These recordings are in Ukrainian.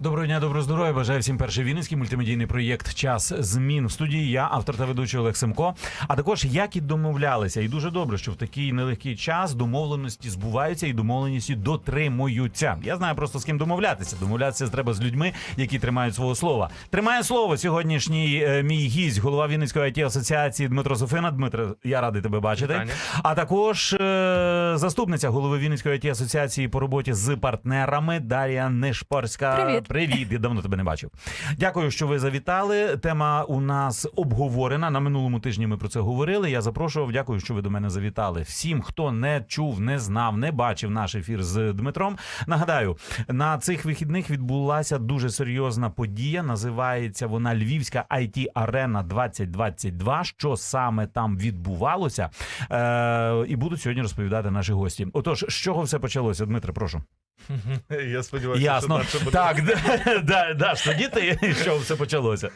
Доброго дня, доброго здоров'я. Бажаю всім перший вінницький мультимедійний проєкт Час змін в студії. Я автор та ведучий Олег Семко. А також як і домовлялися, і дуже добре, що в такий нелегкий час домовленості збуваються і домовленості дотримуються. Я знаю просто з ким домовлятися. Домовлятися треба з людьми, які тримають свого слова. Тримає слово сьогоднішній е, мій гість, голова Вінницької it асоціації Дмитро Софина. Дмитро, я радий тебе бачити. Вітання. А також е, заступниця голови Вінницької it асоціації по роботі з партнерами Дар'я Нешпорська. Привіт. Привіт, я давно тебе не бачив. Дякую, що ви завітали. Тема у нас обговорена. На минулому тижні ми про це говорили. Я запрошував. Дякую, що ви до мене завітали. Всім, хто не чув, не знав, не бачив наш ефір з Дмитром. Нагадаю, на цих вихідних відбулася дуже серйозна подія. Називається вона Львівська it арена 2022. Що саме там відбувалося? Е, і будуть сьогодні розповідати наші гості. Отож, з чого все почалося, Дмитре? Прошу. Я сподіваюся, Ясно. що далі буде. Так, да, да, да, тоді діти, що все почалося.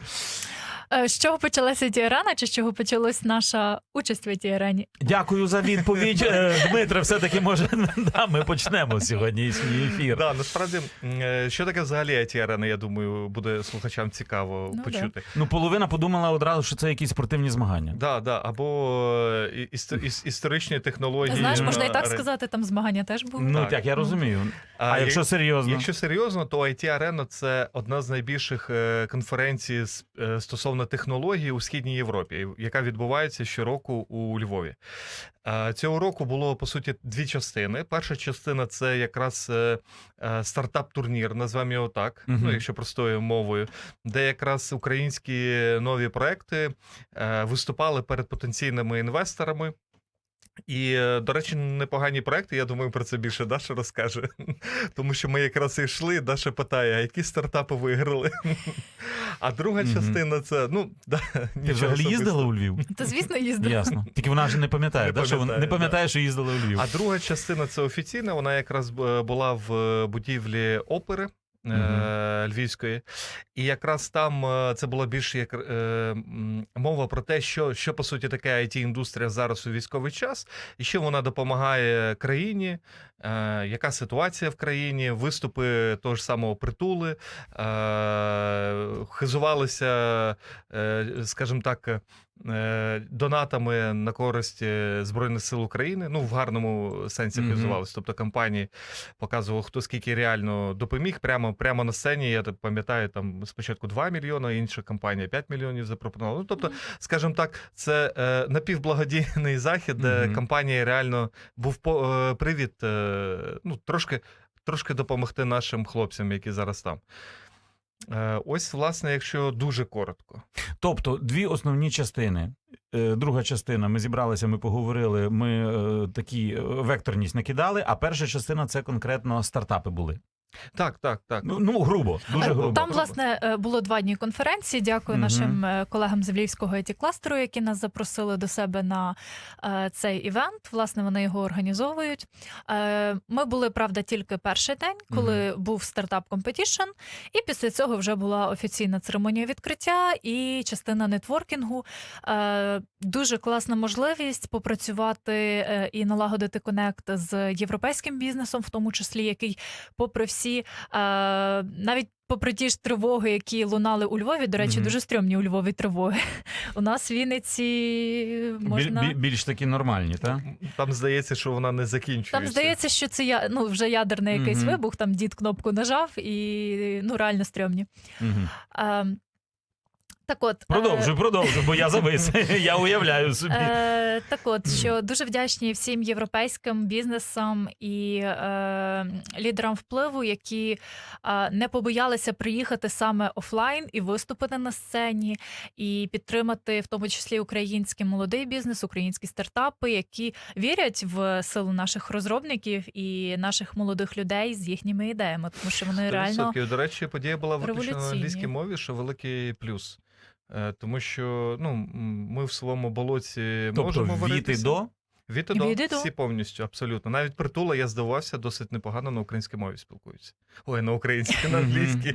Е, З чого почалася ті арена, чи з чого почалась наша участь в цій арені? Дякую за відповідь. Е, Дмитре, все-таки може да, ми почнемо сьогоднішній ефір. Да, насправді, е, що таке взагалі it арени, я думаю, буде слухачам цікаво Ну, почути. Ну, половина подумала одразу, що це якісь спортивні змагання. Да, да, або іс- іс- історичні технології. Знаєш, можна і так сказати, там змагання теж були. Ну Так. так, я розумію. А, як- якщо серйозно, Якщо серйозно, то it арена це одна з найбільших конференцій з- е, технології у східній Європі, яка відбувається щороку у Львові. Цього року було по суті дві частини. Перша частина це якраз е, е, стартап-турнір, назвемо його так, Мгм. ну якщо простою мовою, де якраз українські нові проекти е, виступали перед потенційними інвесторами. І, е, до речі, непогані проекти. Я думаю, про це більше Даша розкаже. Тому що ми якраз і йшли. Даша питає, а які стартапи виграли? А друга частина це ну да, ти взагалі їздила у Львів? Та звісно, їздили. Ясно. Тільки вона ж не пам'ятає, Не да, що вона пам'ятає, не да. пам'ятає, що їздила у Львів. А друга частина це офіційна. Вона якраз е, була в е, будівлі опери. Е, Львівської, і якраз там е, це була більше як е, мова про те, що, що по суті таке it індустрія зараз у військовий час, і що вона допомагає країні, е, яка ситуація в країні, виступи того ж самого притули, е, хизувалися, е, скажімо так, е, донатами на користь е, Збройних сил України. Ну, в гарному сенсі Мгм. хизувалися. Тобто компанії показували, хто скільки реально допоміг. Прямо, прямо на сцені. Я пам'ятаю, там спочатку 2 мільйони, інша компанія 5 мільйонів запропонувала. Ну, тобто, скажімо так, це е, напівблагодійний захід, де Мгм. компанія реально був по, е, привід е, ну, трошки, трошки допомогти нашим хлопцям, які зараз там. Е, ось, власне, якщо дуже коротко. Тобто дві основні частини. Е, Друга частина, ми зібралися, ми поговорили, ми е, такі е, векторність накидали. А перша частина це конкретно стартапи були. Так, так, так. Ну, ну грубо, дуже Е, грубо. Там, власне, е, було два дні конференції. Дякую Мгм. нашим е, колегам з Львівського it кластеру, які нас запросили до себе на е, цей івент. Власне, вони його організовують. Е, Ми були, правда, тільки перший день, коли був стартап компетішн, і після цього вже була офіційна церемонія відкриття і частина нетворкінгу. Е, Дуже класна можливість попрацювати і налагодити конект з європейським бізнесом, в тому числі, який, попри всі, е, навіть попри ті ж тривоги, які лунали у Львові, до речі, Мгм. дуже стрьомні у Львові тривоги. У нас в Вінниці можна. біль- більш такі нормальні, так? Там здається, що вона не закінчується. Там здається, що це я ну вже ядерний якийсь Мгм. вибух. Там дід кнопку нажав, і ну реально стрьомні. Угу. Е, так от е, Продовжуй, продовжуй, бо я завис. Я уявляю собі. Е, так от, що дуже вдячні всім європейським бізнесам і е, лідерам впливу, які е, не побоялися приїхати саме офлайн і виступити на сцені, і підтримати в тому числі український молодий бізнес, українські стартапи, які вірять в силу наших розробників і наших молодих людей з їхніми ідеями, тому що вони реально До речі, подія була виключно на англійській мові, що великий плюс. Е, Тому що ну, ми в своєму болоті Тобто можемо варитися. Від і до, Від і до. всі повністю, абсолютно. Навіть притула я здавався досить непогано на українській мові спілкуються. Ой, на українській, на англійській.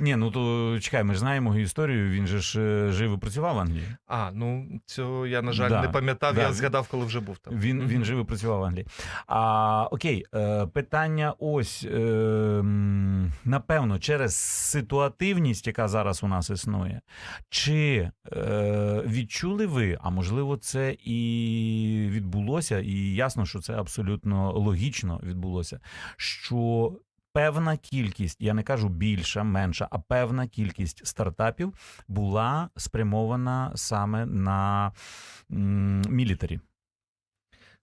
Ні, ну то чекай, ми ж знаємо його історію. Він же ж е, жив і працював в Англії. А, ну цього я, на жаль, не пам'ятав, я згадав, коли вже був там. Він, він жив і працював в Англії. А, окей, е, питання ось. Е, напевно, через ситуативність, яка зараз у нас існує, чи відчули ви, а можливо, це і відбулося, і ясно, що це абсолютно логічно відбулося, що. Певна кількість, я не кажу більша, менша, а певна кількість стартапів була спрямована саме на мілітарі.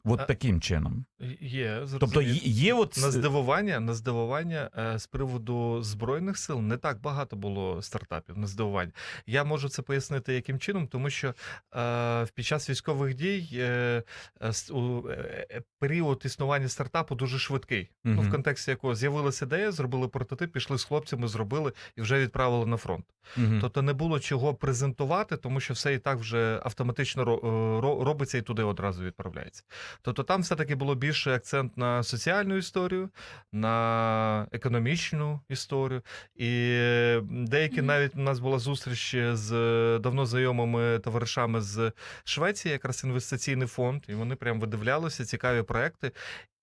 От А- таким чином. Є, Тобто є, от На здивування, на здивування е, з приводу збройних сил не так багато було стартапів. На здивування. Я можу це пояснити яким чином, тому що е, під час військових дій е, е, е, е, період існування стартапу дуже швидкий. Ну, в контексті якого з'явилася ідея, зробили прототип, пішли з хлопцями, зробили і вже відправили на фронт. Мгм. Тобто не було чого презентувати, тому що все і так вже автоматично ро- е, ро- робиться і туди одразу відправляється. Тобто там все-таки було більше акцент на соціальну історію, на економічну історію. І е, деякі навіть у нас була зустріч з е, давно знайомими товаришами з Швеції, якраз інвестиційний фонд, і вони прям видивлялися цікаві проекти.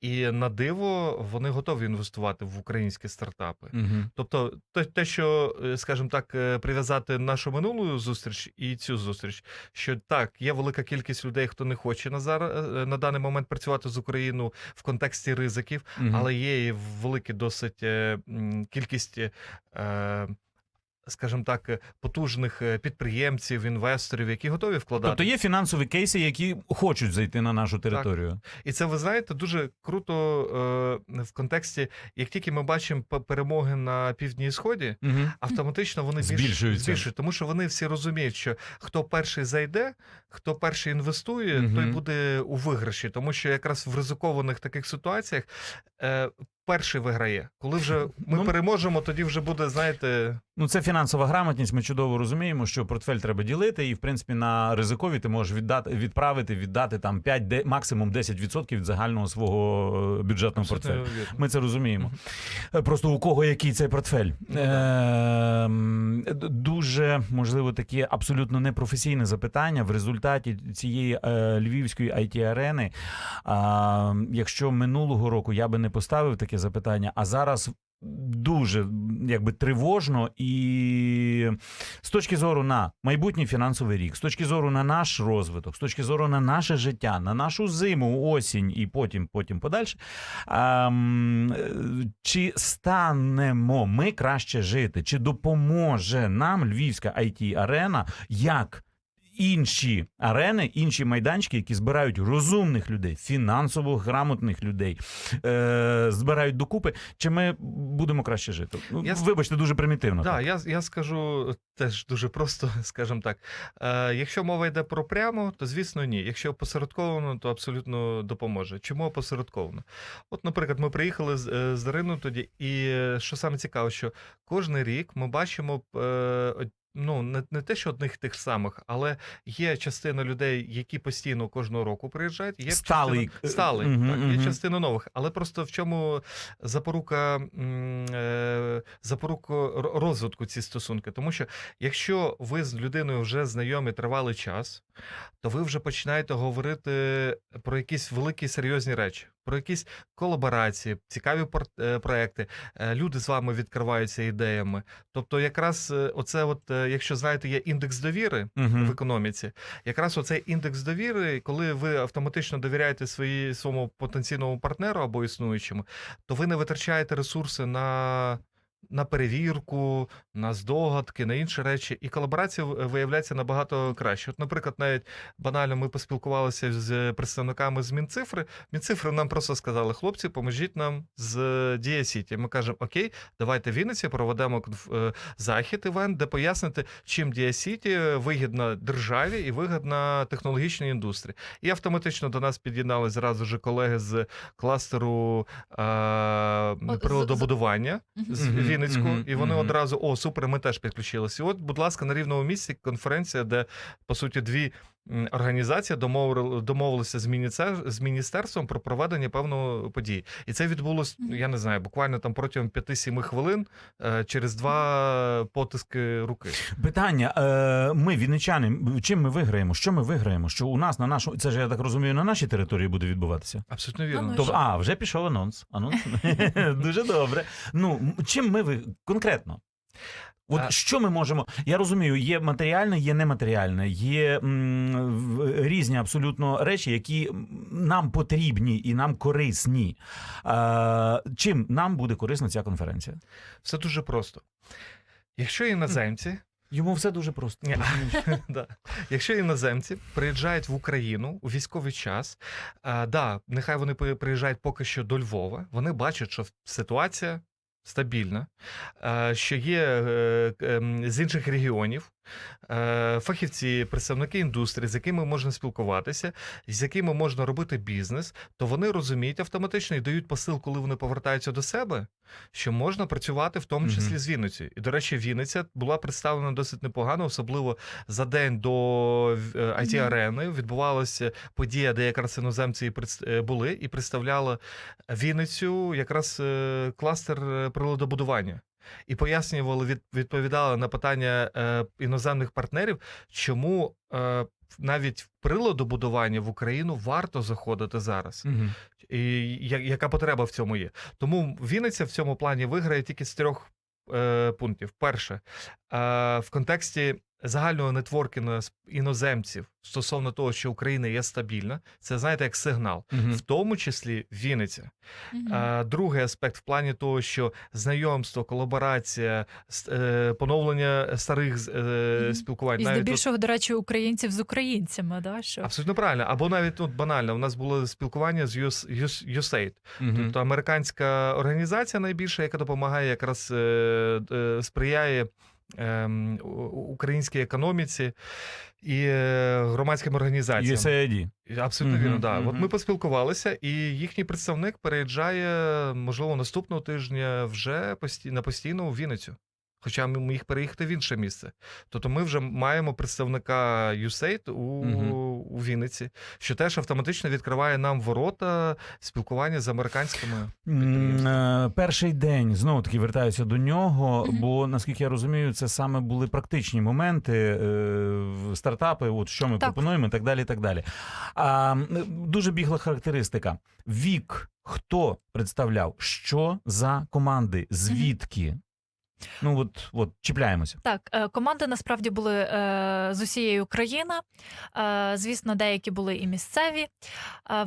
І на диво вони готові інвестувати в українські стартапи. Мгм. Тобто, те, те, що, е, скажімо так, е, прив'язати нашу минулу зустріч і цю зустріч, що так, є велика кількість людей, хто не хоче на зараз на даний момент працювати з Україною в контексті ризиків, Мгм. але є і велика досить е, кількість. е, Скажімо так, е, потужних е, підприємців, інвесторів, які готові вкладати. Тобто є фінансові кейси, які хочуть зайти на нашу територію. І це ви знаєте дуже круто е, в контексті, як тільки ми бачимо перемоги на півдні і сході, Мгм. автоматично вони більш Збільшуються. збільшують, тому що вони всі розуміють, що хто перший зайде, хто перший інвестує, Мгм. той буде у виграші, тому що якраз в ризикованих таких ситуаціях е, перший виграє. Коли вже ми Ну, переможемо, тоді вже буде, знаєте, Ну, це фінансова грамотність. Ми чудово розуміємо, що портфель треба ділити, і в принципі на ризикові ти можеш віддати відправити, віддати там 5, де, максимум 10% від загального свого е, бюджетного абсолютно портфелю. Ми це розуміємо. Е, Просто у кого який цей портфель. Ну, д- Дуже можливо таке абсолютно непрофесійне запитання в результаті цієї е, львівської it арени А, якщо минулого року я би не поставив таке запитання, а зараз. Дуже якби тривожно, і з точки зору на майбутній фінансовий рік, з точки зору на наш розвиток, з точки зору на наше життя, на нашу зиму, осінь і потім, потім подальше. Ем, чи станемо ми краще жити? Чи допоможе нам львівська it арена як інші арени, інші майданчики, які збирають розумних людей, фінансово грамотних людей, е, збирають докупи? Чи ми будемо краще жити? Ну, Я Вибачте, дуже примітивно. Так, так. я, я скажу теж дуже просто, скажімо так. Е, якщо мова йде про прямо, то звісно ні. Якщо опосередковано, то абсолютно допоможе. Чому опосередковано? От, наприклад, ми приїхали з, е, з Дариною тоді, і е, що саме цікаво, що кожен рік ми бачимо. Е, Ну, не, не те, що одних тих самих, але є частина людей, які постійно кожного року приїжджають. Є Сталий. частина, стали, uh -huh, так, є мгм. частина нових. Але просто в чому запорука, е, запорука розвитку ці стосунки? Тому що якщо ви з людиною вже знайомі тривалий час, то ви вже починаєте говорити про якісь великі серйозні речі, про якісь колаборації, цікаві е, проекти. Е, Люди з вами відкриваються ідеями. Тобто, якраз е, оце, от, якщо знаєте, є індекс довіри Мгм. в економіці, якраз оцей індекс довіри, коли ви автоматично довіряєте свої, своєму потенційному партнеру або існуючому, то ви не витрачаєте ресурси на. На перевірку, на здогадки, на інші речі, і колаборація виявляється набагато краще. От, наприклад, навіть банально ми поспілкувалися з представниками з Мінцифри. Мінцифри нам просто сказали: хлопці, поможіть нам з Дія Сіті. Ми кажемо, окей, давайте в Вінниці проведемо е, захід, івент, де пояснити, чим Дія Сіті вигідна державі і вигідна технологічній індустрії. І автоматично до нас під'єднали зразу ж колеги з кластеру е, з- природобудування Мгм. з Мгм, Вінницьку, мгм, і вони мгм. одразу о, супер, ми теж підключилися. І от, будь ласка, на рівному місці конференція, де по суті дві організація домовилася з, міністерством про проведення певної події. І це відбулось, Мгм. я не знаю, буквально там протягом 5-7 хвилин е, через два потиски руки. Питання: е, ми, вінничани, чим ми виграємо? Що ми виграємо? Що у нас на нашому це ж я так розумію, на нашій території буде відбуватися? Абсолютно вірно. ну і То, що? а, вже пішов анонс. Анонс. Дуже добре. Ну, чим ми ви конкретно? От А- що ми можемо? Я розумію, є матеріальне, є нематеріальне, є м, різні абсолютно речі, які нам потрібні і нам корисні. Е, чим нам буде корисна ця конференція? Все дуже просто. Якщо іноземці Йому все дуже просто. Ні. Да. Якщо іноземці приїжджають в Україну у військовий час, а, да, нехай вони при- приїжджають поки що до Львова, вони бачать, що ситуація стабільна, що є е, ем, з інших регіонів. е, фахівці, представники індустрії, з якими можна спілкуватися, з якими можна робити бізнес, то вони розуміють автоматично і дають посил, коли вони повертаються до себе, що можна працювати в тому числі з Вінницею. І, до речі, Вінниця була представлена досить непогано, особливо за день до it арени відбувалася подія, де якраз іноземці е, були і представляли Вінницю якраз е, кластер е, приладобудування. І пояснювали, від, відповідали на питання е, іноземних партнерів, чому е, навіть в приладобудування в Україну варто заходити зараз угу. і я- яка потреба в цьому є. Тому Вінниця в цьому плані виграє тільки з трьох е, пунктів. Перше, е, в контексті загального нетворкінгу іноземців стосовно того, що Україна є стабільна, це знаєте як сигнал, Мгм. в тому числі Вінниця. А, другий аспект в плані того, що знайомство, колаборація, е, поновлення старих з- е, спілкувань. І навіть от- до речі, українців з українцями, да, що Абсолютно правильно. Або навіть тут банально, у нас було спілкування з US, US, USAID. Тобто американська організація найбільша, яка допомагає якраз е, е, сприяє українській економіці і е, громадським організаціям. USAID. Абсолютно Мгм, вірно, да. От ми поспілкувалися, і їхній представник переїжджає, можливо, наступного тижня вже на постійно у Вінницю. Хоча ми міг переїхати в інше місце. Тобто ми вже маємо представника USAID у, Мгм. у Вінниці, що теж автоматично відкриває нам ворота спілкування з американськими. М, підприємства. е, Перший день знову таки вертаюся до нього, Мгм. бо наскільки я розумію, це саме були практичні моменти, е, в стартапи, от що ми Так. пропонуємо, і так далі. І так далі. А, дуже бігла характеристика. Вік, хто представляв, що за команди, звідки? Ну от, от чіпляємося. Так, е, команди насправді були е, з усієї України. Е, Звісно, деякі були і місцеві.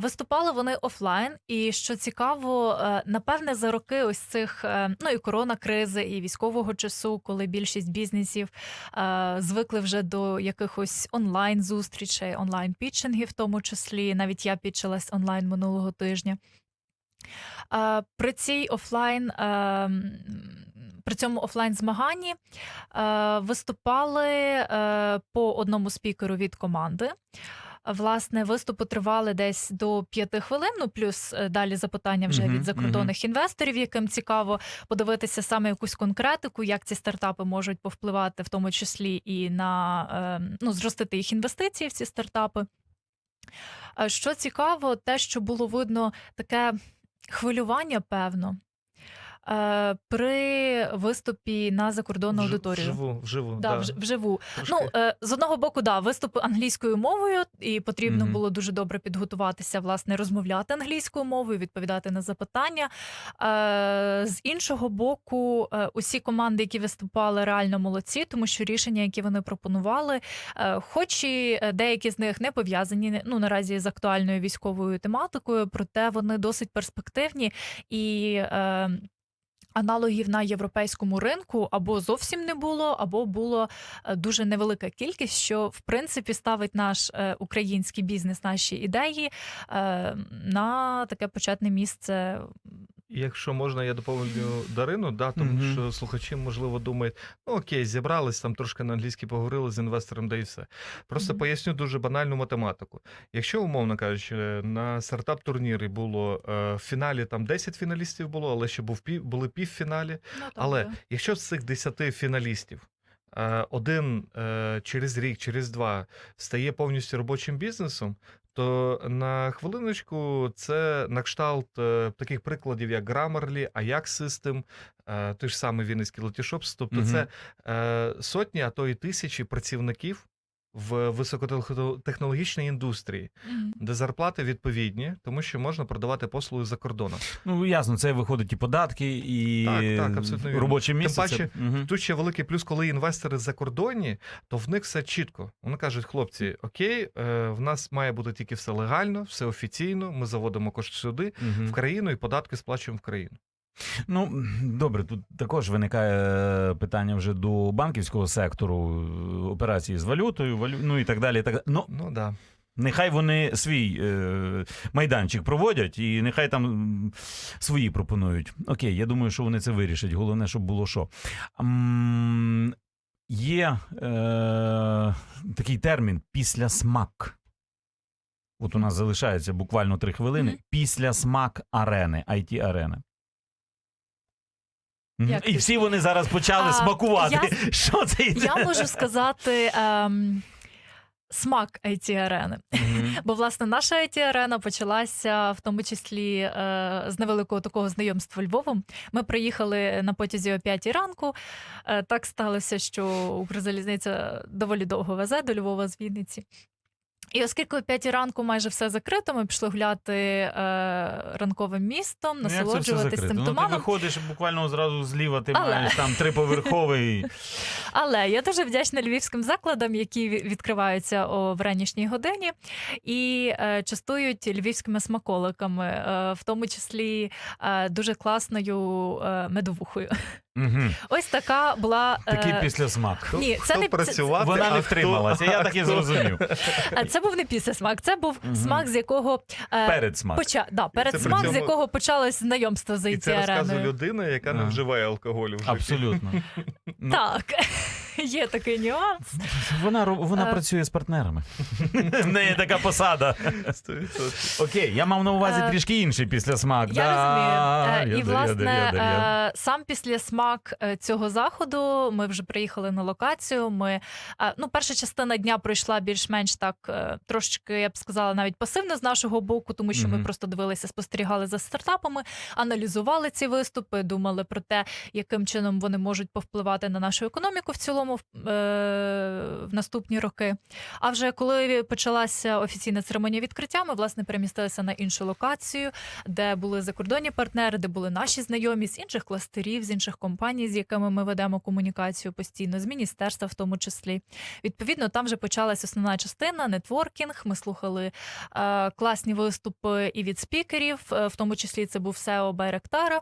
Виступали вони офлайн. І що цікаво, напевне, за роки ось цих ну і корона кризи, і військового часу, коли більшість бізнесів звикли вже до якихось онлайн зустрічей, онлайн пітчингів, в тому числі навіть я пітчилась онлайн минулого тижня. При цій офлайн. При цьому офлайн змаганні е, виступали е, по одному спікеру від команди. Власне, виступи тривали десь до п'яти хвилин, ну плюс е, далі запитання вже Мгм, від закордонних інвесторів, яким цікаво подивитися саме якусь конкретику, як ці стартапи можуть повпливати, в тому числі і на ну, зростити їх інвестиції в ці стартапи. Що цікаво, те, що було видно таке хвилювання, певно. Е, При виступі на закордонну Вж- аудиторію. Вживу, вживу. Да, вж- вживу. Трошки. Ну, е, з одного боку, да, виступи англійською мовою, і потрібно Мгм. було дуже добре підготуватися, власне, розмовляти англійською мовою, відповідати на запитання. Е, з іншого боку, е, усі команди, які виступали, реально молодці, тому що рішення, які вони пропонували, е, хоч і е, деякі з них не пов'язані ну, наразі з актуальною військовою тематикою, проте вони досить перспективні і. Е, Аналогів на європейському ринку або зовсім не було, або було е, дуже невелика кількість, що в принципі ставить наш е, український бізнес, наші ідеї е, на таке почетне місце. Якщо можна, я доповню Дарину, да, тому Мгм. що слухачі, можливо, думають, ну окей, зібрались, там трошки на англійській поговорили з інвестором, да і все. Просто Мгм. поясню дуже банальну математику. Якщо, умовно кажучи, на стартап-турнірі було е, в фіналі там 10 фіналістів було, але ще був пів, були півфіналі. Ну, Але якщо з цих 10 фіналістів е, один е, через рік, через два стає повністю робочим бізнесом. То на хвилиночку це на кшталт е, таких прикладів, як Grammarly, Ajax System, е, той ж самий Вінницький Letyshops. Тобто угу. це е, сотні, а то і тисячі працівників в високотехнологічній індустрії, Мгм. де зарплати відповідні, тому що можна продавати послуги за кордоном. Ну ясно, це виходить і податки, і Так, так, абсолютно вірно. робоче місце. Тим паче. Мгм. Тут ще великий плюс, коли інвестори за кордоні, то в них все чітко. Вони кажуть, хлопці, окей, е, в нас має бути тільки все легально, все офіційно. Ми заводимо кошти сюди, Мгм. в країну, і податки сплачуємо в країну. Ну добре, тут також виникає е, питання вже до банківського сектору, е, операції з валютою, валю... ну і так далі. І так... далі. Ну, Ну да. нехай вони свій е... майданчик проводять, і нехай там свої пропонують. Окей, я думаю, що вони це вирішать. Головне, щоб було що. М, Є е... такий термін після смак. От у нас залишається буквально три хвилини. Після смак арени, it арени. Як І ти- всі вони зараз почали А, смакувати. Що це? Я можу сказати ем, смак it арени Мгм. Бо власне наша it арена почалася в тому числі е, з невеликого такого знайомства Львовом. Ми приїхали на потязі о 5 ранку. Е, так сталося, що Укрзалізниця доволі довго везе до Львова з Вінниці. І оскільки о 5 ранку майже все закрито, ми пішли гуляти е, ранковим містом, Ну, як це насолоджуватись цим Ну, ти виходиш буквально зразу зліва, ти Але- маєш там триповерховий. Але я дуже вдячна львівським закладам, які відкриваються о вранішній годині і е, частують львівськими смаколиками, е, в тому числі е, дуже класною е, медовухою. Мгм. Ось така була. е, Такий післясмак. Хто, Ні, це хто не- працювати, Вона не втрималася, я так і зрозумів. е, Це був не післясмак, це був угу. смак, з якого е, Перед смак. поча... да, перед це при смак, з якого почалось знайомство з І це розказує людина, яка не вживає алкоголю вже. Абсолютно. Ну, Так, є такий нюанс. Вона, вона Е. працює з партнерами. В неї така посада. Окей, я мав на увазі Е, трішки інший післясмак. Я розумію. І власне сам після смак е, цього заходу. Ми вже приїхали на локацію. Ми ну, перша частина дня пройшла більш-менш так трошки, я б сказала, навіть пасивно з нашого боку, тому що ми просто дивилися, спостерігали за стартапами, аналізували ці виступи, думали про те, яким чином вони можуть повпливати на нашу економіку в цілому в, е, в наступні роки. А вже коли почалася офіційна церемонія відкриття, ми власне перемістилися на іншу локацію, де були закордонні партнери, де були наші знайомі з інших кластерів, з інших компаній, з якими ми ведемо комунікацію постійно, з міністерства, в тому числі. Відповідно, там вже почалась основна частина нетворкінг. Ми слухали е, класні виступи і від спікерів, е, в тому числі це був SEO Байректара.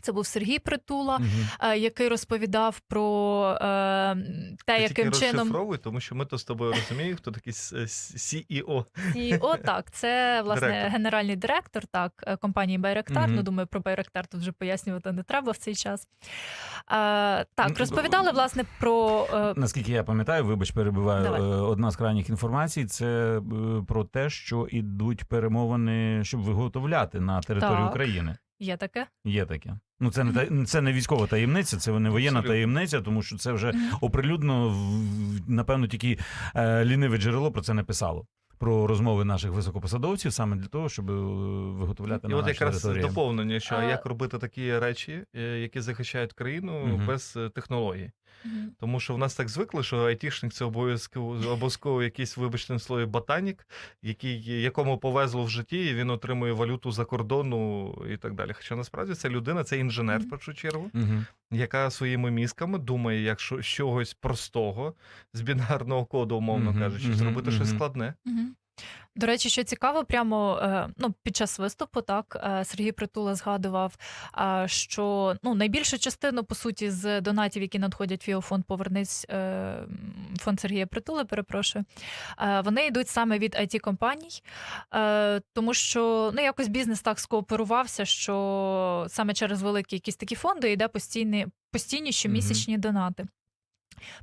Це був Сергій Притула, е, який розповідав про е, те, Ти яким чином тому що ми то з тобою розуміємо, хто такий с- CEO. CEO, так, це власне Директор. генеральний директор так, е, компанії Байректар. Мгм. Ну, думаю, про Байректар тут вже пояснювати не треба в цей час. Е, Ну, так, розповідали власне про. е, Наскільки я пам'ятаю, вибач, перебиваю. Давай. е, Одна з крайніх інформацій це е, про те, що ідуть перемовини, щоб виготовляти на території Так. України. Є таке. Є таке. Ну це не та це не військова таємниця, це не воєнна Абсолютно. таємниця, тому що це вже оприлюдно напевно тільки е, ліниве джерело про це не писало. Про розмови наших високопосадовців саме для того, щоб е, виготовляти І на от якраз території. доповнення, що А- як робити такі речі, е, які захищають країну угу. без технології. технологій. Тому що в нас так звикли, що айтішник це обов'язково обов'язково якийсь, вибачте слові, ботанік, який, якому повезло в житті, і він отримує валюту за кордону і так далі. Хоча насправді це людина, це інженер в першу чергу, яка своїми мізками думає, як що- з чогось простого, з бінарного коду, умовно кажучи, зробити щось складне. До речі, що цікаво, прямо е, ну, під час виступу, так е, Сергій Притула згадував, е, що ну, найбільшу частину, по суті, з донатів, які надходять в його фонд Повернись фонд Сергія Притули, перепрошую, вони йдуть саме від it компаній, тому що ну, якось бізнес так скооперувався, що саме через великі якісь такі фонди йде постійні, постійні щомісячні донати.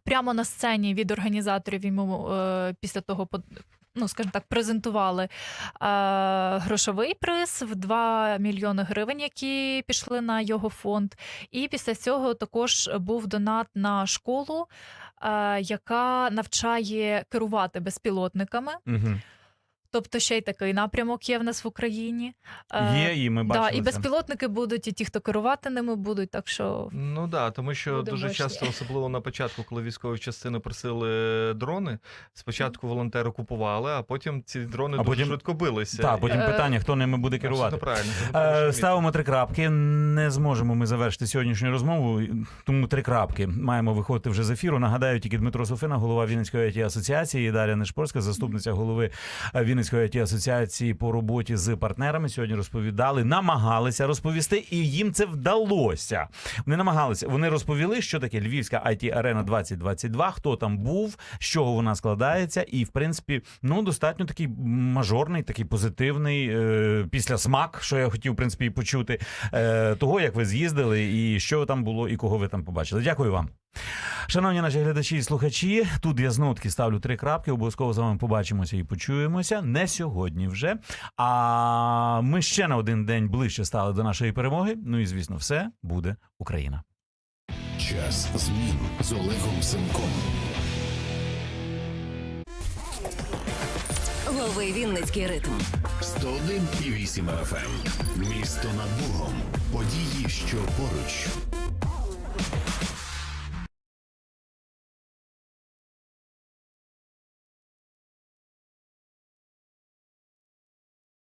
Прямо на сцені від організаторів йому після того, ну скажімо так, презентували е, грошовий приз в 2 мільйони гривень, які пішли на його фонд. І після цього також був донат на школу, е, яка навчає керувати безпілотниками. Угу. Тобто ще й такий напрямок є в нас в Україні. Е, Є, і ми да, бачимо. і це. безпілотники будуть, і ті, хто керувати ними будуть. Так що Ну да, тому що Буде дуже часто, особливо на початку, коли військові частини просили дрони, спочатку волонтери купували, а потім ці дрони А дуже потім- швидко билися. Так, потім Е, питання, хто ними буде керувати. Правильно. Це Е, важливо. Ставимо три крапки. Не зможемо ми завершити сьогоднішню розмову, тому три крапки. Маємо виходити вже з ефіру. Нагадаю, тільки Дмитро Софина, голова Вінницької it асоціації, і Дар'я Нешпорська, заступниця голови е, Вінницької it асоціації по роботі з партнерами. Сьогодні розповідали, намагалися розповісти, і їм це вдалося. Вони намагалися. Вони розповіли, що таке Львівська it арена 2022, хто там був, з чого вона складається, і в принципі, ну достатньо такий мажорний, такий позитивний е, після смак, що я хотів в принципі почути, е, того як ви з'їздили, і що там було, і кого ви там побачили. Дякую вам. Шановні наші глядачі і слухачі, тут я знову таки ставлю три крапки. Обов'язково з вами побачимося і почуємося. Не сьогодні вже. А ми ще на один день ближче стали до нашої перемоги. Ну і звісно, все буде Україна. Час змін з Олегом Семком. Лови Вінницький ритм. 101,8 FM. Місто над Богом. Події, що поруч.